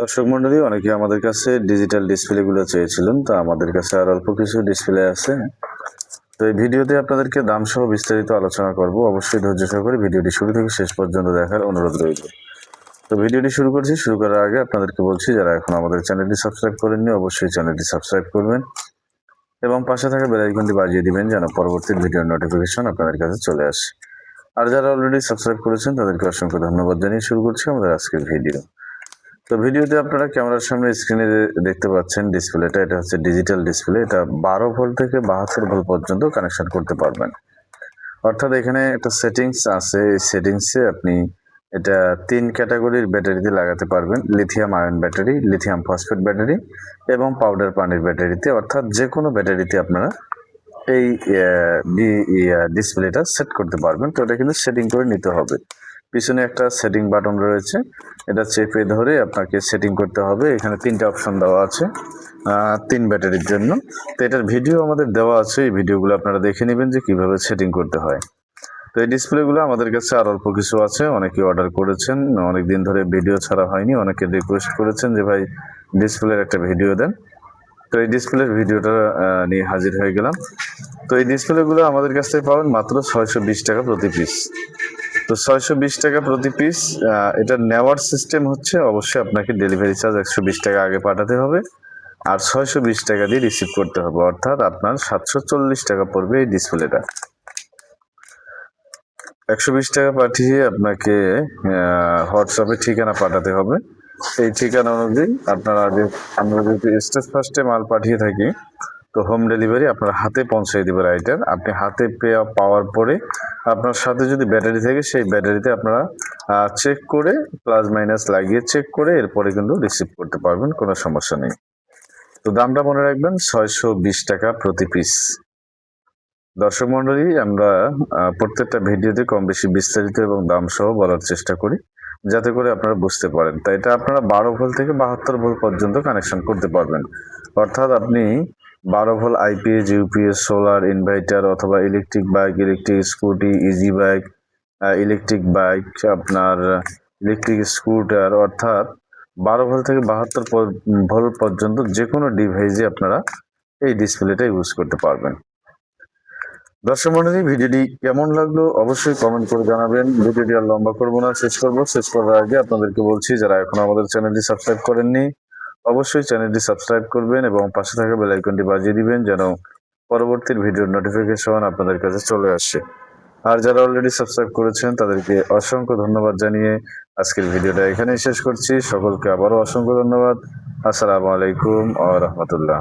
দর্শক মন্ডলী, অনেকে আমাদের কাছে ডিজিটাল ডিসপ্লেগুলো চেয়েছিলেন, তো আমাদের কাছে আর অল্প কিছু ডিসপ্লে আছে। তো এই ভিডিওতে আপনাদেরকে দাম সহ বিস্তারিত আলোচনা করব। অবশ্যই ধৈর্য সহকারে ভিডিওটি শুরু থেকে শেষ পর্যন্ত দেখার অনুরোধ রইল। তো ভিডিওটি শুরু করছি। শুরু করার আগে আপনাদেরকে বলছি, যারা এখন আমাদের চ্যানেলটি সাবস্ক্রাইব করেননি, অবশ্যই চ্যানেলটি সাবস্ক্রাইব করবেন এবং পাশে থাকা বেল আইকনটি বাজিয়ে দিবেন যেন পরবর্তী ভিডিওর নোটিফিকেশন আপনাদের কাছে চলে আসে। আর যারা অলরেডি সাবস্ক্রাইব করেছেন, তাদেরকে অসংখ্য ধন্যবাদ জানিয়ে শুরু করছি আমাদের আজকের ভিডিও তো ভিডিওতে আপনারা ক্যামেরার সামনে স্ক্রিনে দেখতে পাচ্ছেন ডিসপ্লেটা এটা হচ্ছে ডিজিটাল ডিসপ্লে এটা বারো ভোল্ট থেকে বাহাত্তর ভোল্ট পর্যন্ত কানেকশন করতে পারবেন। অর্থাৎ এখানে একটা সেটিংস আছে। এই সেটিংসে আপনি এটা তিন ক্যাটাগরির ব্যাটারিতে লাগাতে পারবেন। Lithium ion battery lithium phosphate battery এবং পাউডার পানির ব্যাটারিতে অর্থাৎ যে কোনো ব্যাটারিতে আপনারা এই ডিসপ্লেটা সেট করতে পারবেন। তো এটা কিন্তু সেটিং করে নিতে হবে। পিছনে একটা সেটিং বাটন রয়েছে। এটা চেপে ধরে আপনাকে সেটিং করতে হবে। এখানে তিনটা অপশন দেওয়া আছে তিন ব্যাটারির জন্য। তো এটার ভিডিও আমাদের দেওয়া আছে। এই ভিডিওগুলো আপনারা দেখে নেবেন যে কীভাবে সেটিং করতে হয়। তো এই ডিসপ্লেগুলো আমাদের কাছে আর অল্প কিছু আছে। অনেকে অর্ডার করেছেন অনেক দিন ধরে ভিডিও ছাড়া হয়নি। অনেকে রিকোয়েস্ট করেছেন যে, ভাই ডিসপ্লের একটা ভিডিও দেন। তো এই ডিসপ্লের ভিডিওটা নিয়ে হাজির হয়ে গেলাম। তো এই ডিসপ্লেগুলো আমাদের কাছ থেকে পাবেন মাত্র ছয়শো বিশ টাকা প্রতি পিস তো ছয়শো বিশ টাকা প্রতি পিস এটা নেওয়ার সিস্টেম হচ্ছে অবশ্যই আপনাকে ডেলিভারি চার্জ একশো বিশ টাকা আগে পাঠাতে হবে আর ছয়শো বিশ টাকা দিয়ে রিসিভ করতে হবে। অর্থাৎ আপনার সাতশো চল্লিশ টাকা পড়বে এই ডিসপ্লেটা একশো বিশ টাকা পাঠিয়ে আপনাকে হোয়াটসঅ্যাপে ঠিকানা পাঠাতে হবে। এই ঠিকানা অনুযায়ী আপনারা যে আমরা যদি স্টেজ ফার্স্টে মাল পাঠিয়ে থাকি তো হোম ডেলিভারি আপনার হাতে পৌঁছে দেবে রাইটার আপনি হাতে পেয়ে পাওয়ার পরে আপনার সাথে যদি ব্যাটারি থাকে, সেই ব্যাটারিতে আপনারা চেক করে প্লাস মাইনাস লাগিয়ে চেক করে এরপরে কিন্তু রিসিভ করতে পারবেন, কোনো সমস্যা নেই। তো দামটা মনে রাখবেন ছয়শো বিশ টাকা প্রতি পিস দর্শক মন্ডলী আমরা প্রত্যেকটা ভিডিওতে কম বেশি বিস্তারিত এবং দাম সহ বলার চেষ্টা করি, যাতে করে আপনারা বুঝতে পারেন। তাই এটা আপনারা বারো ভোল্ট থেকে বাহাত্তর ভোল্ট পর্যন্ত কানেকশন করতে পারবেন। অর্থাৎ আপনি বারো volt IPS, UPS, solar inverter অথবা electric bike, electric scooty, easy bike electric bike, আপনার ইলেকট্রিক স্কুটার, অর্থাৎ বারো ভোল্ট থেকে বাহাত্তর ভোল্ট পর্যন্ত যে কোনো ডিভাইসে আপনারা এই ডিসপ্লেটা ইউজ করতে পারবেন। দর্শক মন্ডলী, ভিডিওটি কেমন লাগল অবশ্যই কমেন্ট করে জানাবেন। ভিডিওটি আর লম্বা করব না, শেষ করব। শেষ করার আগে আপনাদেরকে বলছি, যারা এখন আমাদের চ্যানেলটি সাবস্ক্রাইব করেননি অবশ্যই চ্যানেলটি সাবস্ক্রাইব করবেন এবং পাশে থাকা বেল আইকনটি বাজিয়ে দিবেন যেন পরবর্তী ভিডিওর নোটিফিকেশন আপনাদের কাছে চলে আসে। আর যারা অলরেডি সাবস্ক্রাইব করেছেন, তাদেরকে অসংখ্য ধন্যবাদ জানিয়ে আজকের ভিডিওটা এখানেই শেষ করছি। সকলকে আবারও অসংখ্য ধন্যবাদ। আসসালামু আলাইকুম আ রহমতুল্লাহ।